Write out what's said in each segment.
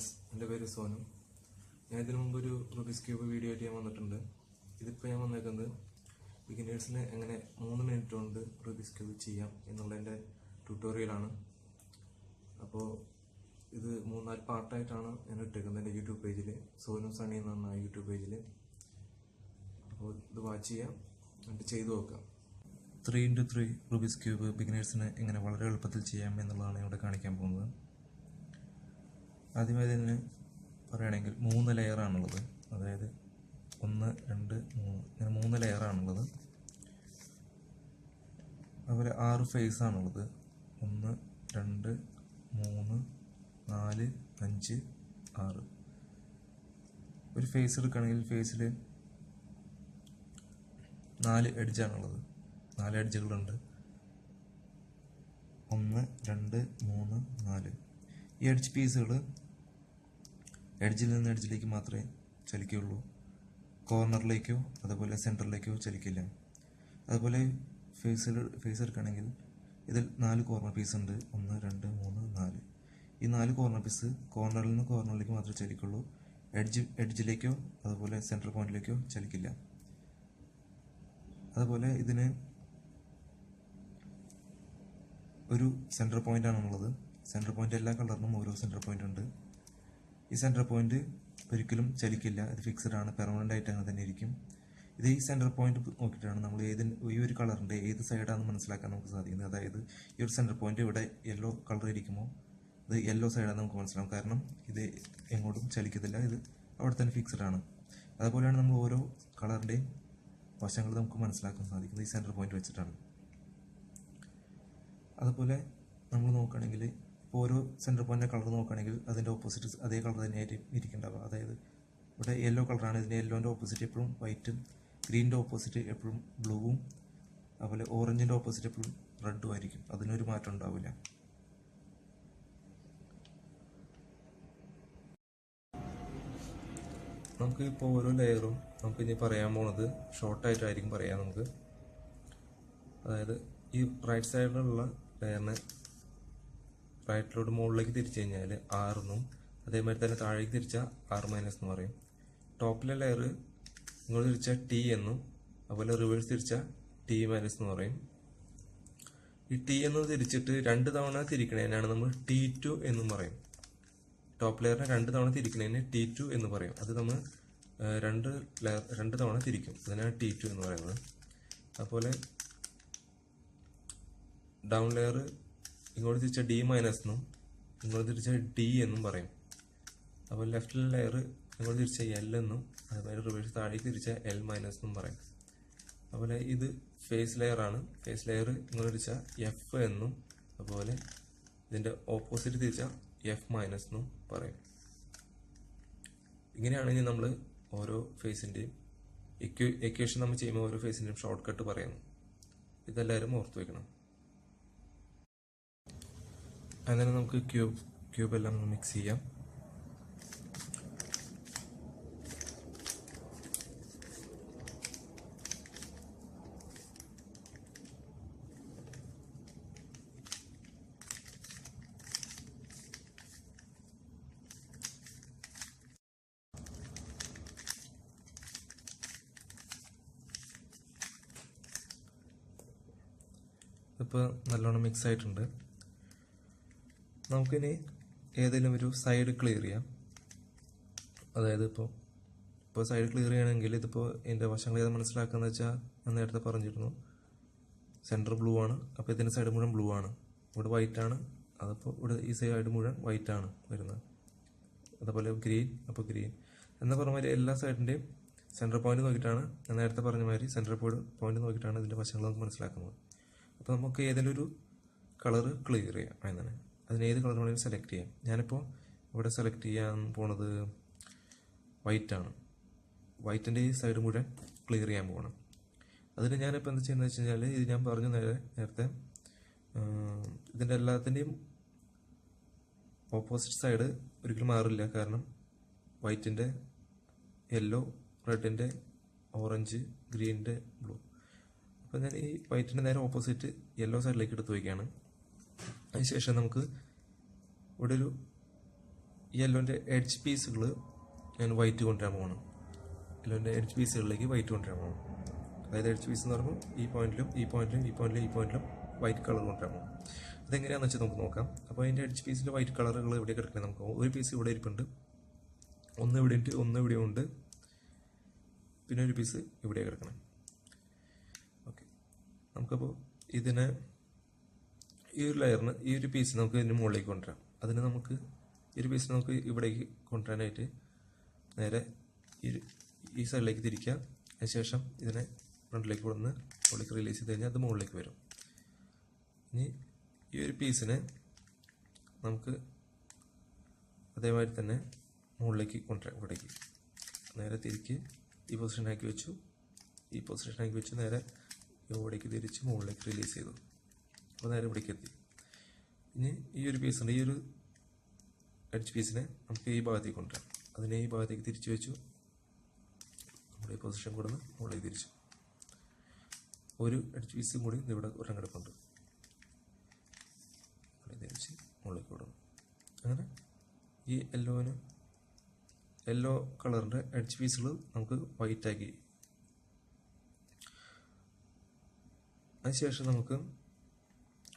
Friends എന്റെ പേര് സോനു. ഞാൻ ഇതിനു മുമ്പ് ഒരു റുബിസ് ക്യൂബ് വീഡിയോ ചെയ്യാൻ വന്നിട്ടുണ്ട്. ഇതിപ്പോൾ ഞാൻ വന്നേക്കുന്നത് ബിഗിനേഴ്സിന് എങ്ങനെ മൂന്ന് മിനിറ്റ് കൊണ്ട് റുബിസ് ക്യൂബ് ചെയ്യാം എന്നുള്ളതിന്റെ ട്യൂട്ടോറിയലാണ് അപ്പോൾ ഇത് മൂന്നാൽ പാർട്ടായിട്ടാണ് ഞാൻ ഇട്ടേക്കുന്നത് എന്റെ യൂട്യൂബ് പേജിൽ സോനു സണി എന്ന് പറഞ്ഞ യൂട്യൂബ് പേജിൽ അപ്പോൾ ഇത് വാച്ച് ചെയ്യാം. എന്നിട്ട് ചെയ്തു നോക്കാം. Three into three Rubik's cube ബിഗിനേഴ്സിന് എങ്ങനെ വളരെ എളുപ്പത്തിൽ ചെയ്യാം എന്നുള്ളതാണ് ഇവിടെ കാണിക്കാൻ പോകുന്നത്. ആദ്യമായി തന്നെ പറയുകയാണെങ്കിൽ മൂന്ന് ലെയറാണുള്ളത് അതായത് ഒന്ന് രണ്ട് മൂന്ന്. ഇങ്ങനെ മൂന്ന് ലെയറാണുള്ളത് അതുപോലെ ആറ് ഫേസ് ആണുള്ളത്. ഒന്ന് രണ്ട് മൂന്ന് നാല് അഞ്ച് ആറ്. ഒരു ഫേസ് എടുക്കുകയാണെങ്കിൽ ഫേസിൽ നാല് എഡ്ജാണുള്ളത് നാല് എഡ്ജുകളുണ്ട് ഒന്ന് രണ്ട് മൂന്ന് നാല്. ഈ എഡ്ജ് പീസുകൾ എഡ്ജിൽ നിന്ന് എഡ്ജിലേക്ക് മാത്രമേ ചലിക്കുകയുള്ളൂ. കോർണറിലേക്കോ അതുപോലെ സെന്ററിലേക്കോ ചലിക്കില്ല. അതുപോലെ ഫേസിൽ ഫേസ് എടുക്കുകയാണെങ്കിൽ ഇതിൽ നാല് കോർണർ പീസ് ഉണ്ട്. ഒന്ന് രണ്ട് മൂന്ന് നാല്. ഈ നാല് കോർണർ പീസ് കോർണറിൽ നിന്ന് കോർണറിലേക്ക് മാത്രമേ ചലിക്കുള്ളൂ. എഡ്ജ് എഡ്ജിലേക്കോ അതുപോലെ സെൻട്രൽ പോയിന്റിലേക്കോ ചലിക്കില്ല. അതുപോലെ ഇതിന് ഒരു സെന്റർ പോയിന്റ് ആണുള്ളത് സെന്റർ പോയിന്റ് എല്ലാ കളറിനും ഓരോ സെന്റർ പോയിന്റ് ഉണ്ട്. ഈ സെന്റർ പോയിന്റ് ഒരിക്കലും ചലിക്കില്ല. ഇത് ഫിക്സഡ് ആണ്. പെർമനന്റ് ആയിട്ട് അങ്ങനെ തന്നെ ഇരിക്കും. ഇത് ഈ സെന്റർ പോയിന്റ് നോക്കിയിട്ടാണ് നമ്മൾ ഏത് ഈ ഒരു കളറിന്റെ ഏത് സൈഡാണെന്ന് മനസ്സിലാക്കാൻ നമുക്ക് സാധിക്കുന്നത്. അതായത് ഈ ഒരു സെന്റർ പോയിന്റ് ഇവിടെ യെല്ലോ കളർ ഇരിക്കുമോ? ഇത് യെല്ലോ സൈഡാണെന്ന് നമുക്ക് മനസ്സിലാവും. കാരണം ഇത് എങ്ങോട്ടും ചലിക്കത്തില്ല. ഇത് അവിടെ തന്നെ ഫിക്സഡ് ആണ്. അതുപോലെയാണ് നമ്മൾ ഓരോ കളറിന്റെയും വശങ്ങൾ നമുക്ക് മനസ്സിലാക്കാൻ സാധിക്കുന്നത് ഈ സെന്റർ പോയിന്റ് വെച്ചിട്ടാണ്. അതുപോലെ നമ്മൾ നോക്കുകയാണെങ്കിൽ ഇപ്പോൾ ഓരോ സെന്റർ പോയിന്റിന്റെ കളർ നോക്കുകയാണെങ്കിൽ അതിന്റെ ഓപ്പോസിറ്റ് അതേ കളർ തന്നെയായിരിക്കും ഇരിക്കേണ്ടാവുക അതായത് ഇവിടെ യെല്ലോ കളറാണ് ഇതിന്റെ യെല്ലോന്റെ ഓപ്പോസിറ്റ് എപ്പോഴും വൈറ്റും ഗ്രീനിന്റെ ഓപ്പോസിറ്റ് എപ്പോഴും ബ്ലൂവും അതുപോലെ ഓറഞ്ചിന്റെ ഓപ്പോസിറ്റ് എപ്പോഴും റെഡും ആയിരിക്കും. അതിനൊരു മാറ്റം ഉണ്ടാവില്ല. നമുക്ക് ഇപ്പോൾ ഓരോ ലെയറും നമുക്ക് ഇനി പറയാൻ പോണത് ഷോർട്ടായിട്ടായിരിക്കും പറയാം നമുക്ക്. അതായത് ഈ റൈറ്റ് സൈഡിലുള്ള ലെയറിന് റൈറ്റിലോട്ട് മുകളിലേക്ക് തിരിച്ചു കഴിഞ്ഞാൽ ആറെന്നും അതേമാതിരി തന്നെ താഴേക്ക് തിരിച്ചാൽ ആറ് മൈനസ് എന്ന് പറയും. ടോപ്പിലെ ലെയർ ഇങ്ങോട്ട് തിരിച്ചാൽ ടി എന്നും അതുപോലെ റിവേഴ്സ് തിരിച്ചാൽ ടി മൈനസ് എന്ന് പറയും. ഈ ടി എന്ന് തിരിച്ചിട്ട് രണ്ട് തവണ തിരിക്കണേനാണ് നമ്മൾ ടി ടു എന്നും പറയും. ടോപ്പ് ലെയറിനെ രണ്ട് തവണ തിരിക്കണതിന് ടി ടു എന്ന് പറയും. അത് നമ്മൾ രണ്ട് ലെയർ രണ്ട് തവണ തിരിക്കും. അതിനാണ് ടി ടു എന്ന് പറയുന്നത്. അതുപോലെ ഡൗൺ ലെയർ ഇങ്ങോട്ട് തിരിച്ച ഡി മൈനസ് എന്നും ഇങ്ങോട്ട് തിരിച്ച ഡി എന്നും പറയും. അപ്പോൾ ലെഫ്റ്റ് ലെയർ ഇങ്ങോട്ട് തിരിച്ച എൽ എന്നും അതുപോലെ റിവേഴ്സ് താഴേക്ക് തിരിച്ച എൽ മൈനസ് എന്നും പറയും. അതുപോലെ ഇത് ഫേസ് ലെയർ ആണ്. ഫേസ് ലെയർ ഇങ്ങോട്ട് തിരിച്ച എഫ് എന്നും അതുപോലെ ഇതിന്റെ ഓപ്പോസിറ്റ് തിരിച്ച എഫ് മൈനസ് എന്നും പറയും. ഇങ്ങനെയാണെങ്കിൽ നമ്മൾ ഓരോ ഫേസിന്റെയും ഇക്വ ഇക്വേഷൻ നമ്മൾ ചെയ്യുമ്പോൾ ഓരോ ഫേസിന്റെയും ഷോർട്ട് കട്ട് പറയുന്നു. ഇതെല്ലാവരും ഓർത്ത് വെക്കണം. അങ്ങനെ നമുക്ക് ക്യൂബ് ക്യൂബ് എല്ലാം മിക്സ് ചെയ്യാം. ഇപ്പോൾ നല്ലോണം മിക്സ് ആയിട്ടുണ്ട്. നമുക്കിനി ഏതെങ്കിലും ഒരു സൈഡ് ക്ലിയർ ചെയ്യാം. അതായത് ഇപ്പോൾ ഇപ്പോൾ സൈഡ് ക്ലിയർ ചെയ്യണമെങ്കിൽ ഇതിപ്പോൾ എന്റെ വശങ്ങൾ ഏത് മനസ്സിലാക്കുക വെച്ചാൽ ഞാൻ നേരത്തെ പറഞ്ഞിരുന്നു. സെന്റർ ബ്ലൂ ആണ്. അപ്പോൾ ഇതിന്റെ സൈഡ് മുഴുവൻ ബ്ലൂ ആണ്. ഇവിടെ വൈറ്റ് ആണ്. അതിപ്പോൾ ഇവിടെ ഈ സൈഡ് മുഴുവൻ വൈറ്റ് ആണ് വരുന്നത്. അതുപോലെ ഗ്രീൻ അപ്പോൾ ഗ്രീൻ എന്ന പറഞ്ഞ മാതിരി എല്ലാ സൈഡിന്റെയും സെന്റർ പോയിന്റ് നോക്കിയിട്ടാണ് ഞാൻ നേരത്തെ പറഞ്ഞ മാതിരി സെന്റർ പോയിന്റ് നോക്കിയിട്ടാണ് ഇതിന്റെ വശങ്ങൾ നമുക്ക് മനസ്സിലാക്കുന്നത്. അപ്പോൾ നമുക്ക് ഏതെങ്കിലും ഒരു കളറ് ക്ലിയർ ചെയ്യാം. അങ്ങനെ. അതിന് ഏത് കളർ വേണമെങ്കിലും സെലക്ട് ചെയ്യാം. ഞാനിപ്പോൾ ഇവിടെ സെലക്ട് ചെയ്യാൻ പോണത് വൈറ്റ് ആണ്. വൈറ്റിന്റെ ഈ സൈഡ് മുഴുവൻ ക്ലിയർ ചെയ്യാൻ പോകണം അതിന് ഞാനിപ്പോൾ എന്താ ചെയ്യുന്നത് വെച്ച് കഴിഞ്ഞാൽ ഇത് ഞാൻ പറഞ്ഞു നേരെ നേരത്തെ ഇതിന്റെ എല്ലാത്തിന്റെയും ഓപ്പോസിറ്റ് സൈഡ് ഒരിക്കലും മാറില്ല. കാരണം വൈറ്റിന്റെ യെല്ലോ റെഡിന്റെ ഓറഞ്ച് ഗ്രീനിന്റെ ബ്ലൂ അപ്പോൾ ഞാൻ ഈ വൈറ്റിന്റെ നേരെ ഓപ്പോസിറ്റ് യെല്ലോ സൈഡിലേക്ക് എടുത്ത് വയ്ക്കുകയാണ്. അതിനുശേഷം നമുക്ക് ഇവിടെ ഒരു യെല്ലോന്റെ എഡ്ജ് പീസുകൾ ഞാൻ വൈറ്റ് കൊണ്ടുവരാൻ പോകണം യെല്ലോന്റെ എഡ്ജ് പീസുകളിലേക്ക് വൈറ്റ് കൊണ്ടുവരാൻ പോകണം അതായത് എഡ്ജ് പീസ് എന്ന് പറയുമ്പോൾ ഈ പോയിന്റിലും ഈ പോയിന്റിലും ഈ പോയിന്റിലും ഈ പോയിന്റിലും വൈറ്റ് കളർ കൊണ്ടുവരാൻ പോകണം അതെങ്ങനെയാണെന്ന് വെച്ചാൽ നമുക്ക് നോക്കാം. അപ്പോൾ അതിന്റെ എഡ്ജ് പീസിൽ വൈറ്റ് കളറുകൾ ഇവിടെ കിടക്കുന്നത് നമുക്ക്. ഒരു പീസ് ഇവിടെ ഇരിപ്പുണ്ട്. ഒന്ന് ഇവിടെ ഉണ്ട് ഒന്ന് ഇവിടെ ഉണ്ട്. പിന്നെ ഒരു പീസ് ഇവിടെ കിടക്കണം. ഓക്കെ നമുക്കപ്പോൾ ഇതിനെ ഈ ഒരു ലെയറിന് ഈ ഒരു പീസ് നമുക്ക് ഇതിന് മുകളിലേക്ക് കൊണ്ടുവരാം. അതിന് നമുക്ക് ഈ ഒരു പീസ് നമുക്ക് ഇവിടേക്ക് കൊണ്ടുവരാനായിട്ട് നേരെ ഈ സൈഡിലേക്ക് തിരിക്കുക അതിനുശേഷം ഇതിനെ ഫ്രണ്ടിലേക്ക് കൊടുന്ന് മുകളിലേക്ക് റിലീസ് ചെയ്ത് കഴിഞ്ഞാൽ അത് മുകളിലേക്ക് വരും. ഇനി ഈ ഒരു പീസിനെ നമുക്ക് അതേമാതിരി തന്നെ മുകളിലേക്ക് കൊണ്ടുവരാം ഇവിടേക്ക്. നേരെ തിരിക്ക് ഈ പൊസിഷനാക്കി വെച്ചു. ഈ പൊസിഷനാക്കി വെച്ച് നേരെ ഇവിടേക്ക് തിരിച്ച് മുകളിലേക്ക് റിലീസ് ചെയ്തു. അപ്പോൾ നേരെ ഇവിടേക്ക് എത്തി ഇനി ഈ ഒരു പീസ് ഉണ്ട്. ഈ ഒരു എഡ്ജ് പീസിനെ നമുക്ക് ഈ ഭാഗത്തേക്ക് കൊണ്ടുവരാം. അതിനെ ഈ ഭാഗത്തേക്ക് തിരിച്ചു വെച്ചു. നമ്മുടെ ഈ പൊസിഷൻ കൊടുന്ന് മുകളിലേക്ക് തിരിച്ചു. ഒരു എഡ്ജ് പീസും കൂടി ഇവിടെ ഒരെണ്ണം കിടപ്പുണ്ട് തിരിച്ച് മുകളിലേക്ക് വിടുന്നു അങ്ങനെ ഈ യെല്ലോന് യെല്ലോ കളറിന്റെ എഡ്ജ് പീസുകൾ നമുക്ക് വൈറ്റാക്കി അതിനുശേഷം നമുക്ക്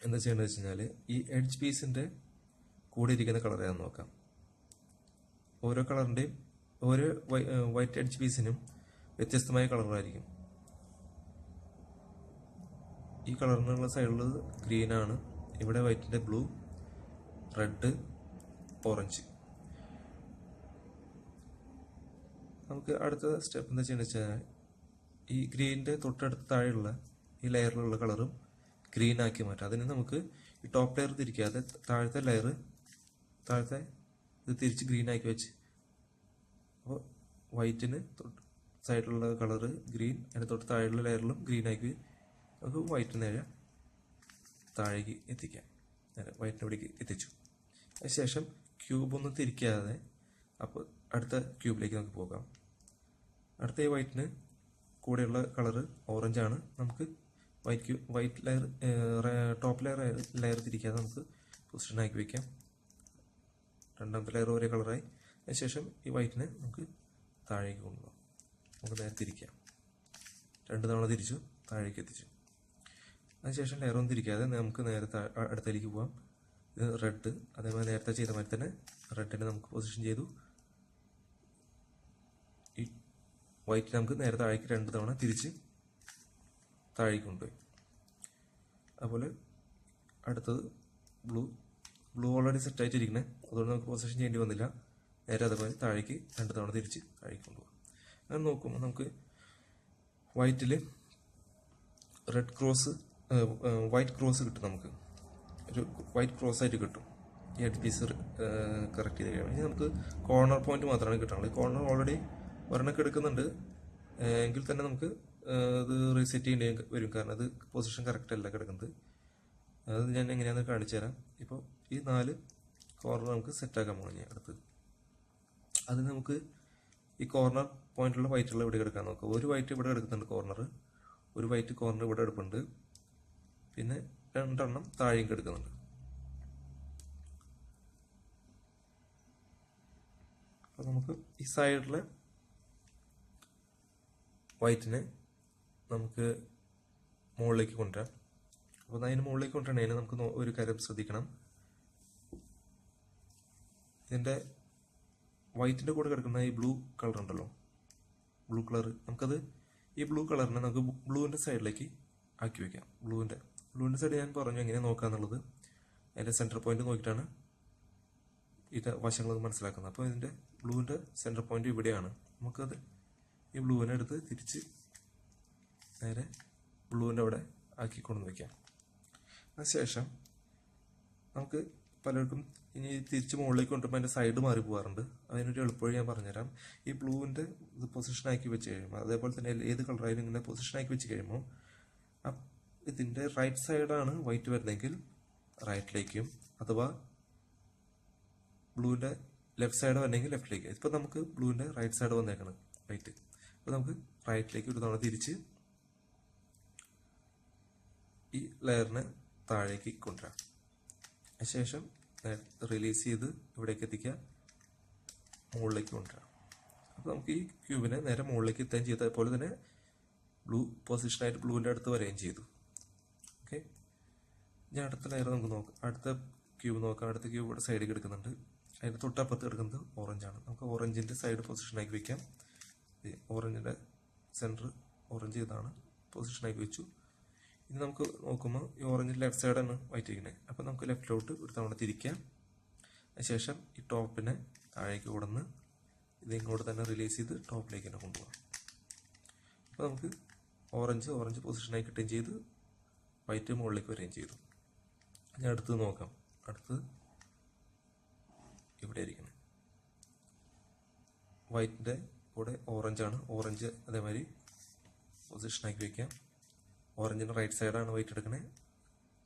എന്താ ചെയ്യേണ്ടത് വെച്ച് കഴിഞ്ഞാൽ ഈ എഡ്ജ് പീസിന്റെ കൂടെ ഇരിക്കുന്ന കളർ ഏതാണെന്ന് നോക്കാം. ഓരോ കളറിന്റെയും ഓരോ വൈറ്റ് എഡ്ജ് പീസിനും വ്യത്യസ്തമായ കളറായിരിക്കും ഈ കളറിനുള്ള സൈഡിൽ ഗ്രീനാണ് ഇവിടെ വൈറ്റിന്റെ ബ്ലൂ റെഡ് ഓറഞ്ച് നമുക്ക് അടുത്ത സ്റ്റെപ്പ് എന്താ ചെയ്യുന്നത് വെച്ചാൽ ഈ ഗ്രീനിന്റെ തൊട്ടടുത്ത് താഴെയുള്ള ഈ ലെയറിലുള്ള കളറും ഗ്രീൻ ആക്കി മാറ്റാം. അതിന് നമുക്ക് ഈ ടോപ്പ് ലെയർ തിരിക്കാതെ താഴത്തെ ലെയർ താഴത്തെ ഇത് തിരിച്ച് ഗ്രീൻ ആക്കി വെച്ച്. അപ്പോൾ വൈറ്റിന് സൈഡിലുള്ള കളറ് ഗ്രീൻ അതിന് തൊട്ട് താഴെയുള്ള ലെയറിലും ഗ്രീൻ ആക്കി നമുക്ക് വൈറ്റ് നേരെ താഴേക്ക് എത്തിക്കാം. നേരെ വൈറ്റിന്റെ ഇവിടേക്ക് എത്തിച്ചു. അതിനുശേഷം ക്യൂബ് തിരിക്കാതെ അപ്പോൾ അടുത്ത ക്യൂബിലേക്ക് നമുക്ക് പോകാം. അടുത്ത ഈ വൈറ്റിന് കൂടെയുള്ള കളറ് ഓറഞ്ചാണ് നമുക്ക് white white layer top layer layer തിരിക്കാതെ നമുക്ക്. പൊസിഷൻ ആക്കി വയ്ക്കാം രണ്ടാമത്തെ ലെയർ ഒരേ കളറായി അതിനുശേഷം ഈ വൈറ്റിനെ നമുക്ക് താഴേക്ക് കൊണ്ടുപോകാം. നമുക്ക് നേരെ തിരിക്കാം. രണ്ട് തവണ തിരിച്ചു താഴേക്ക് എത്തിച്ചു. അതിനുശേഷം ലെയർ ഒന്നും തിരിക്കാതെ നമുക്ക് നേരെ അടുത്തേക്ക് പോവാം. ഇത് റെഡ് അതേപോലെ നേരത്തെ ചെയ്ത മാതിരി തന്നെ റെഡിനെ നമുക്ക് പൊസിഷൻ ചെയ്തു. ഈ വൈറ്റ് നമുക്ക് നേരെ താഴേക്ക് രണ്ട് തവണ തിരിച്ച് താഴേക്ക് കൊണ്ടുപോയി അതുപോലെ അടുത്തത് ബ്ലൂ ബ്ലൂ ഓൾറെഡി സെറ്റ് ആയിട്ടിരിക്കണേ അതുകൊണ്ട് നമുക്ക് പൊസിഷൻ ചെയ്യേണ്ടി വന്നില്ല. നേരെ അതുപോലെ താഴേക്ക് രണ്ട് തവണ തിരിച്ച് താഴേക്ക് കൊണ്ടുപോകാം അങ്ങനെ നോക്കുമ്പോൾ നമുക്ക് വൈറ്റിൽ റെഡ് ക്രോസ് വൈറ്റ് ക്രോസ് കിട്ടും നമുക്ക്. ഒരു വൈറ്റ് ക്രോസ് ആയിട്ട് കിട്ടും. ഈ ഹെഡ് പീസ് കറക്റ്റ് ചെയ്ത് കഴിയുമ്പോൾ. നമുക്ക് കോർണർ പോയിന്റ് മാത്രമാണ് കിട്ടുന്നത് കോർണർ ഓൾറെഡി ഒരെണ്ണൊക്കെ എടുക്കുന്നുണ്ട്. എങ്കിൽ തന്നെ നമുക്ക് ഇത് റീസെറ്റ് ചെയ്യേണ്ടി വരും. കാരണം അത് പൊസിഷൻ കറക്റ്റ് അല്ല കിടക്കുന്നത്. അത് ഞാൻ എങ്ങനെയാണെന്ന് കാണിച്ചു തരാം. ഇപ്പോൾ ഈ നാല് കോർണർ നമുക്ക് സെറ്റാക്കാൻ പോകണം ഞാൻ അടുത്ത് അത് നമുക്ക് ഈ കോർണർ പോയിന്റുള്ള വൈറ്റുള്ള ഇവിടെ കിടക്കാൻ നോക്കാം. ഒരു വൈറ്റ് ഇവിടെ കിടക്കുന്നുണ്ട് കോർണർ ഒരു വൈറ്റ് കോർണർ ഇവിടെ എടുപ്പുണ്ട് പിന്നെ രണ്ടെണ്ണം താഴേക്ക് എടുക്കുന്നുണ്ട് അപ്പോൾ നമുക്ക് ഈ സൈഡിലെ വൈറ്റിനെ നമുക്ക് മുകളിലേക്ക് കൊണ്ടുവരാം. അപ്പോൾ അതിന് മുകളിലേക്ക് കൊണ്ടുവരണേന് നമുക്ക് ഒരു കാര്യം ശ്രദ്ധിക്കണം. ഇതിന്റെ വൈറ്റിന്റെ കൂടെ കിടക്കുന്ന ഈ ബ്ലൂ കളർ ഉണ്ടല്ലോ. ബ്ലൂ കളർ നമുക്കത് ഈ ബ്ലൂ കളറിനെ നമുക്ക് ബ്ലൂവിന്റെ സൈഡിലേക്ക് ആക്കി വയ്ക്കാം ബ്ലൂവിന്റെ ബ്ലൂവിന്റെ സൈഡ് ഞാൻ പറഞ്ഞു എങ്ങനെ നോക്കാന്നുള്ളത്. അതിന്റെ സെന്റർ പോയിന്റ് നോക്കിയിട്ടാണ് ഇത് വശങ്ങൾ മനസ്സിലാക്കുന്നത്. അപ്പോൾ ഇതിന്റെ ബ്ലൂവിന്റെ സെന്റർ പോയിന്റ് ഇവിടെയാണ്. നമുക്കത് ഈ ബ്ലൂവിനെ എടുത്ത് തിരിച്ച് നേരെ ബ്ലൂവിന്റെ അവിടെ ആക്കി കൊണ്ടു വയ്ക്കാം അതിനുശേഷം നമുക്ക് പലർക്കും ഇനി തിരിച്ച് മുകളിലേക്ക് കൊണ്ടുപോകുമ്പോൾ അതിന്റെ സൈഡ് മാറി പോകാറുണ്ട്. അതിനൊരു എളുപ്പവഴി ഞാൻ പറഞ്ഞുതരാം. ഈ ബ്ലൂവിന്റെ ഇത് പൊസിഷനാക്കി വെച്ച് കഴിയുമ്പോൾ അതേപോലെ തന്നെ ഏത് കളറായാലും ഇങ്ങനെ പൊസിഷനാക്കി വെച്ച് കഴിയുമ്പോൾ ഇതിന്റെ റൈറ്റ് സൈഡാണ് വൈറ്റ് വരുന്നതെങ്കിൽ റൈറ്റിലേക്കും അഥവാ ബ്ലൂവിന്റെ ലെഫ്റ്റ് സൈഡ് വരണമെങ്കിൽ ലെഫ്റ്റിലേക്ക് ഇപ്പോൾ നമുക്ക് ബ്ലൂവിന്റെ റൈറ്റ് സൈഡ് വന്നേക്കണം വൈറ്റ് അപ്പോൾ നമുക്ക് റൈറ്റിലേക്ക് ഒരു തവണ തിരിച്ച് ഈ ലെയറിനെ താഴേക്ക് കൊണ്ടുവരാം. അതിനുശേഷം റിലീസ് ചെയ്ത് ഇവിടേക്ക് എത്തിക്കുക. മുകളിലേക്ക് കൊണ്ടുവരാം. അപ്പോൾ നമുക്ക് ഈ ക്യൂബിനെ നേരെ മുകളിലേക്ക് എത്തുകയും ചെയ്ത. അതുപോലെ തന്നെ ബ്ലൂ പൊസിഷനായിട്ട് ബ്ലൂവിന്റെ അടുത്ത് വരികയും ചെയ്തു. ഓക്കെ ഇനി അടുത്ത ലെയർ നമുക്ക് നോക്കാം. അടുത്ത ക്യൂബ് നോക്കാം. അടുത്ത ക്യൂബ് ഇവിടെ സൈഡിൽ കിടക്കുന്നുണ്ട്. അതിന്റെ തൊട്ടപ്പുറത്ത് കിടക്കുന്നത് ഓറഞ്ചാണ് നമുക്ക് ഓറഞ്ചിന്റെ സൈഡ് പൊസിഷനാക്കി വയ്ക്കാം ഓറഞ്ചിന്റെ സെന്റർ ഓറഞ്ച് ഇതാണ്. പൊസിഷനാക്കി വെച്ചു. ഇനി നമുക്ക് നോക്കുമ്പോൾ ഈ ഓറഞ്ച് ലെഫ്റ്റ് സൈഡാണ് വൈറ്റ് ഇരിക്കുന്നത് അപ്പോൾ നമുക്ക് ലെഫ്റ്റിലോട്ട് ഒരു തവണ തിരിക്കാം. അതിനുശേഷം ഈ ടോപ്പിനെ താഴേക്ക് കൊടുന്ന് ഇത് ഇങ്ങോട്ട് തന്നെ റിലീസ് ചെയ്ത് ടോപ്പിലേക്ക് തന്നെ കൊണ്ടുപോകാം അപ്പോൾ നമുക്ക് ഓറഞ്ച് ഓറഞ്ച് പൊസിഷനായി കിട്ടുകയും ചെയ്ത് വൈറ്റ് മുകളിലേക്ക് വരികയും ചെയ്തു. ഞാൻ അടുത്ത് നോക്കാം. അടുത്ത് ഇവിടെ ഇരിക്കണം വൈറ്റിന്റെ കൂടെ ഓറഞ്ചാണ് ഓറഞ്ച് അതേമാതിരി പൊസിഷനാക്കി വയ്ക്കാം ഓറഞ്ചിന്റെ റൈറ്റ് സൈഡാണ് വൈറ്റ് എടുക്കണേ.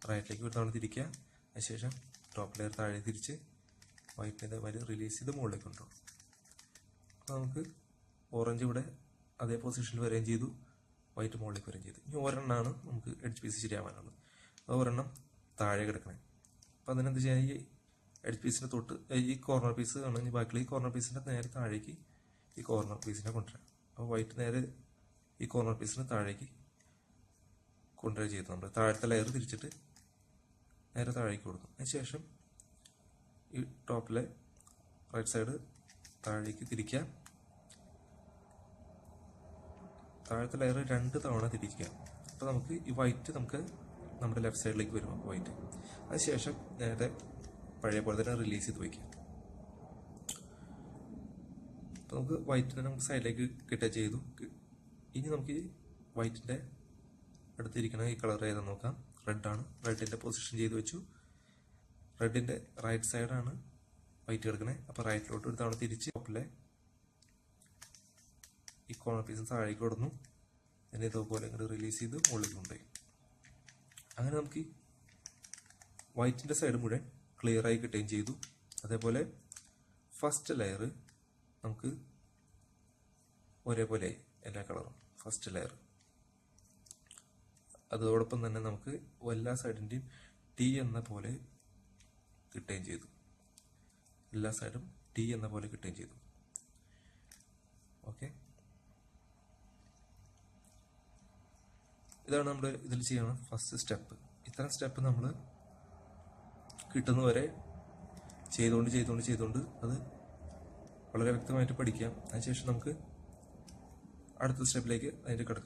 റൈറ്റിലേക്ക് ഒരു തവണ തിരിക്കുക. അതിനുശേഷം ടോപ്പ് ലെയർ താഴെ തിരിച്ച് വൈറ്റിന്റെ വലിയ റിലീസ് ചെയ്ത് മുകളിലേക്ക് കൊണ്ടുപോകും അപ്പോൾ നമുക്ക് ഓറഞ്ച് ഇവിടെ അതേ പൊസിഷനിൽ വരികയും ചെയ്തു. വൈറ്റ് മുകളിലേക്ക് വരികയും ചെയ്തു. ഇനി ഒരെണ്ണമാണ് നമുക്ക് എഡ്ജ് പീസ് ശരിയാവാനുള്ളത്. അത് ഒരെണ്ണം താഴെ കിടക്കണേ അപ്പോൾ അതിനെന്ത് ചെയ്യാൻ ഈ എഡ്ജ് പീസിന്റെ തൊട്ട് ഈ കോർണർ പീസ് ആണെങ്കിൽ ബാക്കിയുള്ള ഈ കോർണർ പീസിന്റെ നേരെ താഴേക്ക് ഈ കോർണർ പീസിനെ കൊണ്ടുവരാം. അപ്പോൾ വൈറ്റ് നേരെ ഈ കോർണർ പീസിന് താഴേക്ക് കൊണ്ടുവരിക ചെയ്തു. നമ്മൾ താഴത്തെ ലെയർ തിരിച്ചിട്ട് നേരെ താഴേക്ക് കൊടുക്കും. അതിനുശേഷം ഈ ടോപ്പിലെ റൈറ്റ് സൈഡ് താഴേക്ക് തിരിക്കുക. താഴത്തെ ലെയർ രണ്ട് തവണ തിരിക്കുക. അപ്പോൾ നമുക്ക് ഈ വൈറ്റ് നമുക്ക് നമ്മുടെ ലെഫ്റ്റ് സൈഡിലേക്ക് വരും വൈറ്റ് അതിനുശേഷം നേരെ പഴയ പോലെ തന്നെ റിലീസ് ചെയ്ത് വയ്ക്കുക അപ്പോൾ നമുക്ക് വൈറ്റിനെ നമുക്ക് സൈഡിലേക്ക് കിട്ടുക ചെയ്തു. ഇനി നമുക്ക് വൈറ്റിന്റെ അടുത്തിരിക്കുന്ന ഈ കളർ ഏതാ നോക്കാം. റെഡ് റെഡാണ് റെഡിന്റെ പൊസിഷൻ ചെയ്ത് വെച്ചു. റെഡിന്റെ റൈറ്റ് സൈഡാണ് വൈറ്റ് കിടക്കണേ. അപ്പോൾ റൈറ്റിലോട്ട് ഒരു തവണ തിരിച്ച് ടോപ്പിലെ ഈ കോണർ പീസ് താഴേക്ക് കൊടുന്നു എന്നെ ഇതുപോലെ ഇങ്ങോട്ട് റിലീസ് ചെയ്ത് മുകളിൽ കൊണ്ടുപോയി. അങ്ങനെ നമുക്ക് വൈറ്റിന്റെ സൈഡ് മുഴുവൻ ക്ലിയർ ആയി കിട്ടുകയും ചെയ്തു. അതേപോലെ ഫസ്റ്റ് ലെയർ നമുക്ക് ഒരേപോലെ എല്ലാ കളറും ഫസ്റ്റ് ലെയർ അതോടൊപ്പം തന്നെ നമുക്ക് എല്ലാ സൈഡിന്റെയും ടി എന്ന പോലെ കിട്ടുകയും ചെയ്തു. എല്ലാ സൈഡും ടി എന്ന പോലെ കിട്ടുകയും ചെയ്തു. ഓക്കെ ഇതാണ് നമ്മൾ ഇതിൽ ചെയ്യുന്ന ഫസ്റ്റ് സ്റ്റെപ്പ് ഇത്തരം സ്റ്റെപ്പ് നമ്മൾ കിട്ടുന്നവരെ ചെയ്തുകൊണ്ട് ചെയ്തുകൊണ്ട് ചെയ്തുകൊണ്ട് അത് വളരെ വ്യക്തമായിട്ട് പഠിക്കാം. അതിനുശേഷം നമുക്ക് അടുത്ത സ്റ്റെപ്പിലേക്ക് അതിന്റെ കിടക്കാം